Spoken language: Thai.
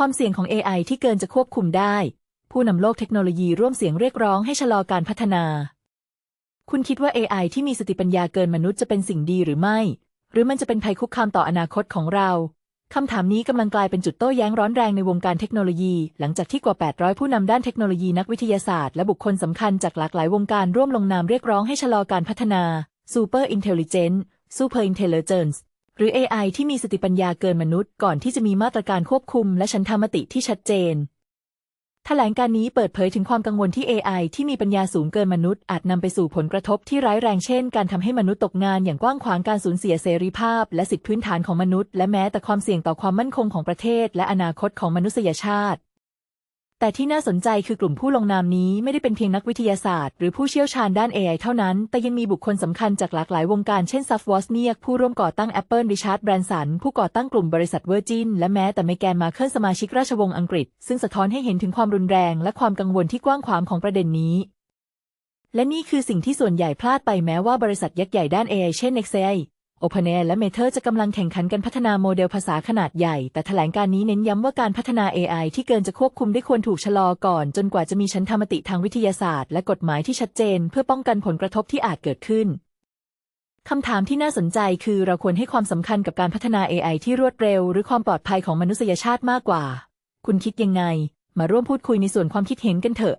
ความเสี่ยงของ AI ที่เกินจะควบคุมได้ ผู้นำโลกเทคโนโลยีร่วมเสียงเรียกร้องให้ชะลอการพัฒนา คุณคิดว่า AI ที่มีสติปัญญาเกินมนุษย์จะเป็นสิ่งดีหรือไม่ หรือมันจะเป็นภัยคุกคามต่ออนาคตของเราคำถามนี้กำลังกลายเป็นจุดโต้แย้งร้อนแรงในวงการเทคโนโลยี หลังจากที่กว่า 800 ผู้นำด้านเทคโนโลยีนักวิทยาศาสตร์และบุคคลสำคัญจากหลากหลายวงการร่วมลงนามเรียกร้องให้ชะลอการพัฒนา Super Intelligent Super Intelligence หรือ AI ที่มีสติปัญญาเกินมนุษย์ก่อนที่จะมีมาตรการควบคุมและชันธรรมติที่ชัดเจนแถลงการนี้เปิดเผยถึงความกังวลที่ AI ที่มีปัญญาสูงเกินมนุษย์อาจนำไปสู่ผลกระทบที่ร้ายแรงเช่น การทำให้มนุษย์ตกงานอย่างกว้างขวางการสูญเสียเสรีภาพ และสิทธิพื้นฐานของมนุษย์ และแม้แต่ความเสี่ยงต่อความมั่นคงของประเทศ และอนาคตของมนุษยชาติ แต่ที่น่าสนใจคือกลุ่มผู้ลงนามนี้ไม่ได้เป็นเพียงนักวิทยาศาสตร์หรือผู้เชี่ยวชาญด้าน AI เท่านั้น แต่ยังมีบุคคลสำคัญจากหลากหลายวงการเช่นซัฟวอสเนียกผู้ร่วมก่อตั้ง Apple ริชาร์ดแบรนสันผู้ก่อตั้งกลุ่มบริษัทเวอร์จินและแม้แต่เมแกนมาเคิลสมาชิกราชวงศ์อังกฤษ ซึ่งสะท้อนให้เห็นถึงความรุนแรง และความกังวลที่กว้างขวางของประเด็นนี้ และนี่คือสิ่งที่ส่วนใหญ่พลาดไปแม้ว่าบริษัทยักษ์ใหญ่ด้าน AI เช่น Nexai OpenAI และ Meta จะกำลังแข่งขันกันพัฒนาโมเดลภาษาขนาดใหญ่ แต่แถลงการนี้เน้นย้ำว่าการพัฒนา AI ที่เกินจะควบคุมได้ควรถูกชะลอก่อน จนกว่าจะมีชั้นธรรมติทางวิทยาศาสตร์และกฎหมายที่ชัดเจน เพื่อป้องกันผลกระทบที่อาจเกิดขึ้นคำถามที่น่าสนใจคือเราควรให้ความสำคัญกับการพัฒนา AI ที่รวดเร็ว หรือความปลอดภัยของมนุษยชาติมากกว่า คุณคิดยังไง มาร่วมพูดคุยในส่วนความคิดเห็นกันเถอะ